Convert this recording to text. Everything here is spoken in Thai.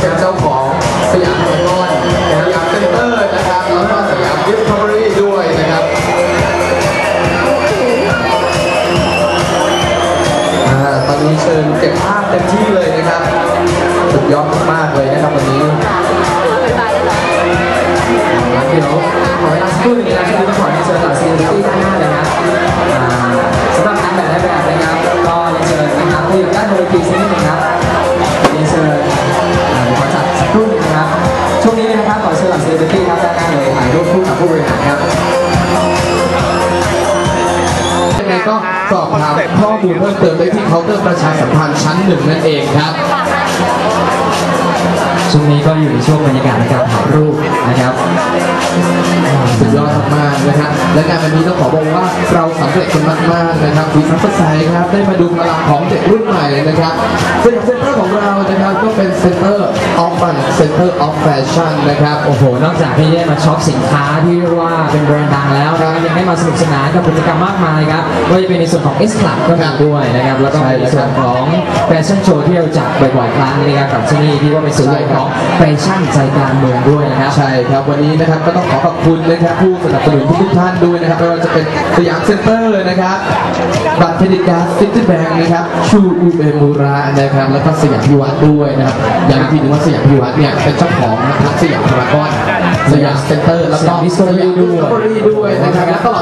เป็นเจ้าของสยามพารากอนสยามเซ็นเตอร์นะครับแล้วก็สยามดิสคัฟเวอรี่ด้วยนะครับอ่าตอนนี้เชิญเก็บภาพเต็มที่เลยนะครับ สุดยอดมากๆเลยนะครับวันนี้ ดี๋ยวขอเวลาสักครู่หนึงนะครับที่ต้องขอเรียนเชิญเหล่าซีนิตี้ด้านหน้าเลยนะครับอ่าสำหรับนางแบบและแบบนะครับก็เรียนเชิญนะครับที่อยู่ด้านบนเวทีสักนิดหนึงครับเรียนเชิญอ่าขอจัดสักครู่หนึงนะครับช่วงนี้นะครับขอเชิญเหล่าซีนิตี้ครับด้านหน้าเลยถ่ายรูปคู่กับผู้บริหารครับยังไงก็สอบถามข้อมูลเพิ่มเติมได้ที่เคาน์เตอร์ประชาสัมพันธ์ชั้นหนึ่งนั่นเองครับ ช่วงนี้ก็อยู่ในช่วงบรรยากาศในการถ่ายรูปนะครับสุดยอดมากๆนะครับ และงานวันนี้ต้องขอบอกว่าเราสำเร็จกันมากๆนะครับคุณซัพไซครับได้มาดูพลังของเด็กรุ่นใหม่นะครับเซ็นเตอร์ของเรานะครับก็เป็นเซ็นเตอร์ ฟันเซ็นเตอร์ออฟแฟชั่นนะครับ โอ้โห นอกจากที่ได้มาช็อปสินค้าที่เรียกว่าเป็นแบรนด์ดังแล้วนะครับยังได้มาสนุกสนานกับกิจกรรมมากมายครับว่าจะเป็นในส่วนของ S Club ก็มีด้วยนะครับ แล้วก็ในส่วนของแฟชั่นโชว์ที่เราจัดบ่อยๆครั้งนะครับกับที่นี่ที่ว่าเป็นส่วนหนึ่งของแฟชั่นใจกลางเมืองด้วยนะครับ ใช่ครับ วันนี้นะครับก็ต้องขอขอบคุณนะครับผู้สนับสนุนทุกๆท่านด้วยนะครับไม่ว่าจะเป็นสยามเซ็นเตอร์ ลยนะครับบัตรเครดิตการ์ดซิตี้แบงค์นะครับชูอูเบมูระนะครับแล้วก็สยามพิวัตรด้วยนะครับอย่างที่นึงว่าสยามพิวัตรเนี่ยเป็นเจ้าของนะครับสยามพารากอนสยามเซ็นเตอร์แล้วก็สยามด้วยสยาม Discovery ด้วยนะครับ